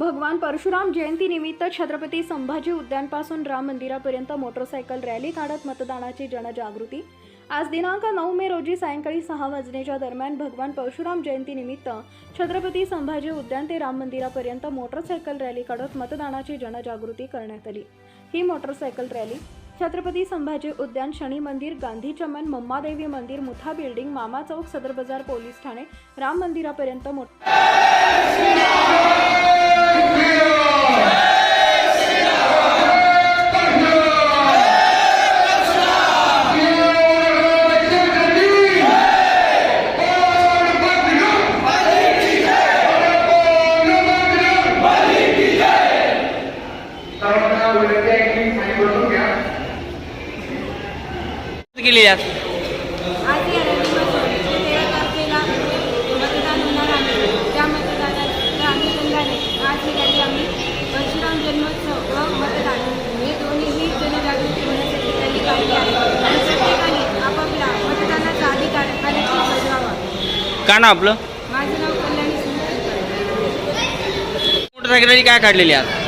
भगवान परशुराम जयंतीनिमित्त छत्रपती संभाजी उद्यानपासून राम मंदिरापर्यंत मोटरसायकल रॅली काढत मतदानाची जनजागृती. आज दिनांक नऊ मे रोजी सायंकाळी सहा वाजण्याच्या दरम्यान भगवान परशुराम जयंतीनिमित्त छत्रपती संभाजी उद्यान ते राम मंदिरापर्यंत मोटरसायकल रॅली काढत मतदानाची जनजागृती करण्यात आली. ही मोटरसायकल रॅली छत्रपती संभाजी उद्यान शनी मंदिर गांधी चमन मम्मादेवी मंदिर मुथा बिल्डिंग मामा चौक सदर बाजार पोलीस ठाणे राम मंदिरापर्यंत मोठ नक्की बजवावा का ना आपलं? मोटरसायकल काय काढलेली आज आज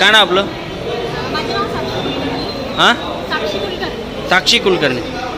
करावे का ना आपलं हां? साक्षी कुलकर्णी. साक्षी कुलकर्णी.